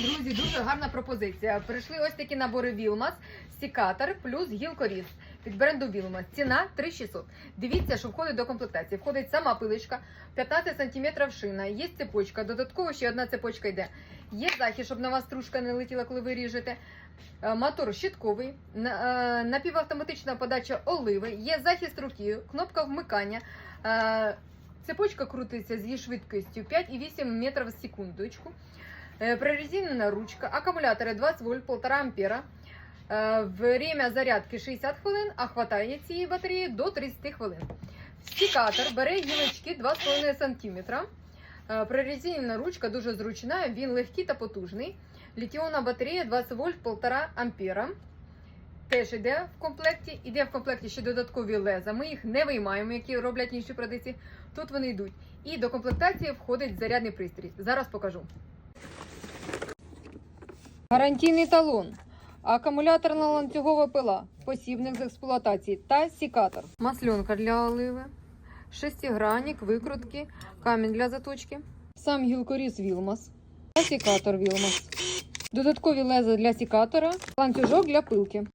Друзі, дуже гарна пропозиція. Прийшли ось такі набори Вілмас, Сікатор плюс гілкоріз від бренду Вілмас. Ціна 3600. Дивіться, що входить до комплектації. Входить сама пилочка, 15 см шина, є цепочка, додатково ще одна цепочка йде. Є захист, щоб на вас стружка не летіла, коли ви ріжете. Е, Мотор щитковий, е, напівавтоматична подача оливи, є захист руки, кнопка вмикання. Е, Цепочка крутиться з її швидкістю 5,8 метрів в секундочку. Е, Прорезинена ручка, акумулятори 20 вольт, 1,5 ампера. Е, Время зарядки 60 хвилин, а хватає цієї батареї до 30 хвилин. Стікатор бере гілочки 2,5 см. Прорезинена ручка дуже зручна, він легкий та потужний. Літіонна батарея 20 вольт 1,5 ампера. Теж йде в комплекті. Іде в комплекті ще додаткові леза. Ми їх не виймаємо, які роблять інші продавці. Тут вони йдуть. І до комплектації входить зарядний пристрій. Зараз покажу. Гарантійний талон. Акумуляторна ланцюгова пила, посібник з експлуатації та сікатор. Масленка для оливи, шестигранник, викрутки, камінь для заточки, сам гілкоріз Вілмас та сікатор Вілмас. Додаткові леза для сікатора, ланцюжок для пилки.